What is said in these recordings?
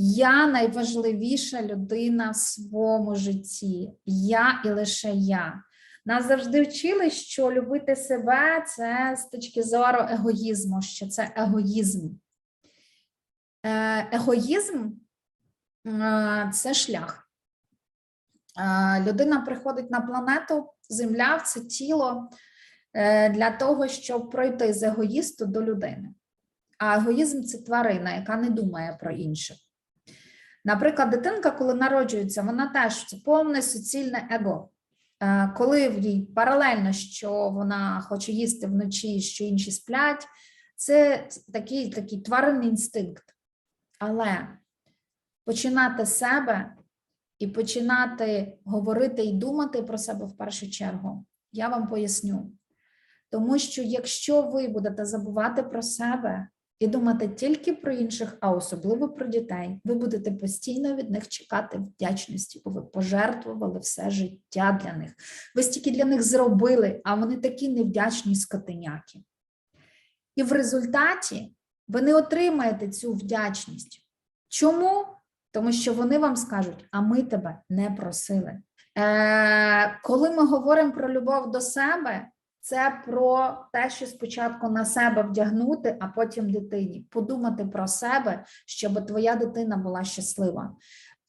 Я найважливіша людина в своєму житті. Я і лише я. Нас завжди вчили, що любити себе це з точки зору егоїзму, що це егоїзм. Е, Егоїзм е, це шлях. Е, Людина приходить на планету, земля це тіло для того, щоб пройти з егоїсту до людини. А егоїзм це тварина, яка не думає про інших. Наприклад, дитинка, коли народжується, вона теж це повне суцільне его. Е, Коли в ній паралельно, що вона хоче їсти вночі, що інші сплять, це такий, такий тваринний інстинкт. Але починати себе і починати говорити і думати про себе в першу чергу, я вам поясню. Тому що якщо ви будете забувати про себе і думати тільки про інших, а особливо про дітей, ви будете постійно від них чекати вдячності, бо ви пожертвували все життя для них. Ви стільки для них зробили, а вони такі невдячні скотиняки. І в результаті ви не отримаєте цю вдячність. Чому? Тому що вони вам скажуть, а ми тебе не просили. Е, коли ми говоримо про любов до себе, це про те, що спочатку на себе вдягнути, а потім дитині. Подумати про себе, щоб твоя дитина була щаслива.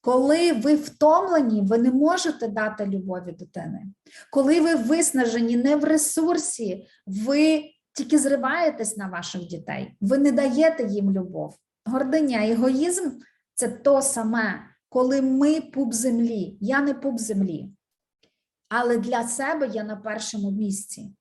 Коли ви втомлені, ви не можете дати любові дитини. Коли ви виснажені не в ресурсі, ви тільки зриваєтесь на ваших дітей, ви не даєте їм любов. Гординя, егоїзм це то саме, коли ми пуп землі. Я не пуп землі. Але для себе я на першому місці.